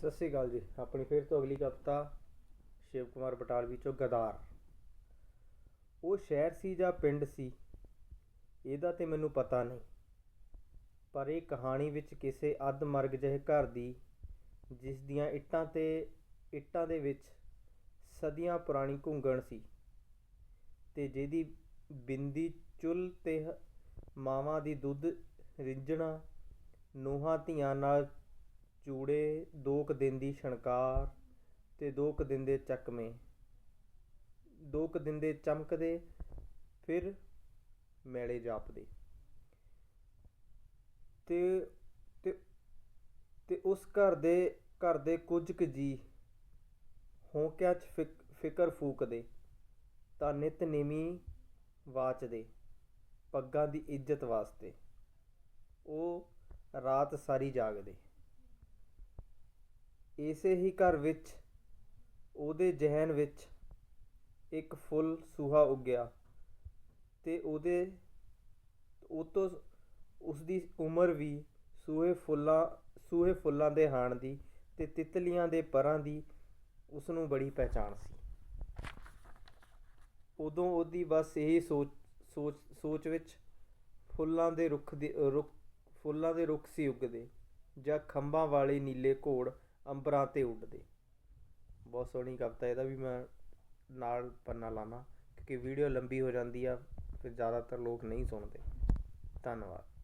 ਸਤਿ ਸ੍ਰੀ ਅਕਾਲ ਜੀ। ਆਪਣੀ ਫਿਰ ਤੋਂ ਅਗਲੀ ਕਵਿਤਾ, ਸ਼ਿਵ ਕੁਮਾਰ ਬਟਾਲਵੀ ਚੋਂ ਗਦਾਰ। ਉਹ ਸ਼ਹਿਰ ਸੀ ਜਾਂ ਪਿੰਡ ਸੀ, ਇਹਦਾ ਤੇ ਮੈਨੂੰ ਪਤਾ ਨਹੀਂ। ਪਰ ਇਹ ਕਹਾਣੀ ਵਿੱਚ ਕਿਸੇ ਅੱਧ ਮਰਗ ਜਿਹੇ ਘਰ ਦੀ, ਜਿਸ ਦੀਆਂ ਇੱਟਾਂ ਤੇ, ਇੱਟਾਂ ਦੇ ਵਿੱਚ ਸਦੀਆਂ ਪੁਰਾਣੀ ਘੁੰਗਣ ਸੀ ਤੇ ਜਿਹਦੀ ਬਿੰਦੀ ਚੁੱਲ ਤੇ ਮਾਵਾਂ ਦੀ ਦੁੱਧ ਰਿੰਝਣਾ, ਨੂੰਹਾਂ ਧੀਆਂ ਨਾਲ ਚੂੜੇ, ਦੋ ਕੁ ਦਿਨ ਦੀ ਛਣਕਾਰ ਤੇ ਦੋ ਕੁ ਦਿਨ ਦੇ ਚੱਕਵੇਂ। ਦੋ ਕੁ ਦਿਨ ਦੇ ਚਮਕਦੇ, ਫਿਰ ਮੈਲੇ ਜਾਪਦੇ। ਤੇ ਤੇ ਤੇ ਉਸ ਘਰ ਦੇ ਘਰ ਦੇ ਕੁਝ ਕੁ ਜੀ ਹੌਂਕਿਆਂ 'ਚ ਫਿਕ- ਫਿਕਰ ਫੂਕਦੇ, ਤਾਂ ਨਿਤ ਨੀਵੀਂ ਵਾਚਦੇ, ਪੱਗਾਂ ਦੀ ਇੱਜ਼ਤ ਵਾਸਤੇ। ਉਹ ਰਾਤ ਸਾਰੀ ਜਾਗਦੇ। ਇਸੇ ਹੀ ਘਰ ਵਿੱਚ, ਉਹਦੇ ਜਹਨ ਵਿੱਚ ਇੱਕ ਫੁੱਲ ਸੂਹਾ ਉੱਗਿਆ ਤੇ ਉਹਦੇ, ਉਹ ਤੋਂ ਉਸ ਦੀ ਉਮਰ ਵੀ ਸੂਹੇ ਫੁੱਲਾਂ ਸੂਹੇ ਫੁੱਲਾਂ ਦੇ ਹਾਣ ਦੀ ਤੇ ਤਿਤਲੀਆਂ ਦੇ ਪਰਾਂ ਦੀ ਉਸ ਨੂੰ ਬੜੀ ਪਹਿਚਾਣ ਸੀ। ਉਦੋਂ ਉਹਦੀ ਬਸ ਇਹੀ ਸੋਚ ਸੋਚ ਸੋਚ ਵਿੱਚ ਫੁੱਲਾਂ ਦੇ ਰੁੱਖ ਦੇ, ਰੁੱਖ, ਫੁੱਲਾਂ ਦੇ ਰੁੱਖ ਸੀ ਉੱਗਦੇ, ਜਾਂ ਖੰਭਾਂ ਵਾਲੇ ਨੀਲੇ ਘੋੜ ਅੰਬਰਾਂ ਤੇ ਉੱਡਦੇ। ਬਹੁਤ ਸੋਹਣੀ ਕਵਿਤਾ ਇਹਦਾ ਵੀ ਮੈਂ ਨਾਲ ਪੰਨਾ ਲਾਣਾ ਕਿਉਂਕਿ ਵੀਡੀਓ ਲੰਬੀ ਹੋ ਜਾਂਦੀ ਆ, ਫਿਰ ਜ਼ਿਆਦਾਤਰ ਲੋਕ ਨਹੀਂ ਸੁਣਦੇ। ਧੰਨਵਾਦ।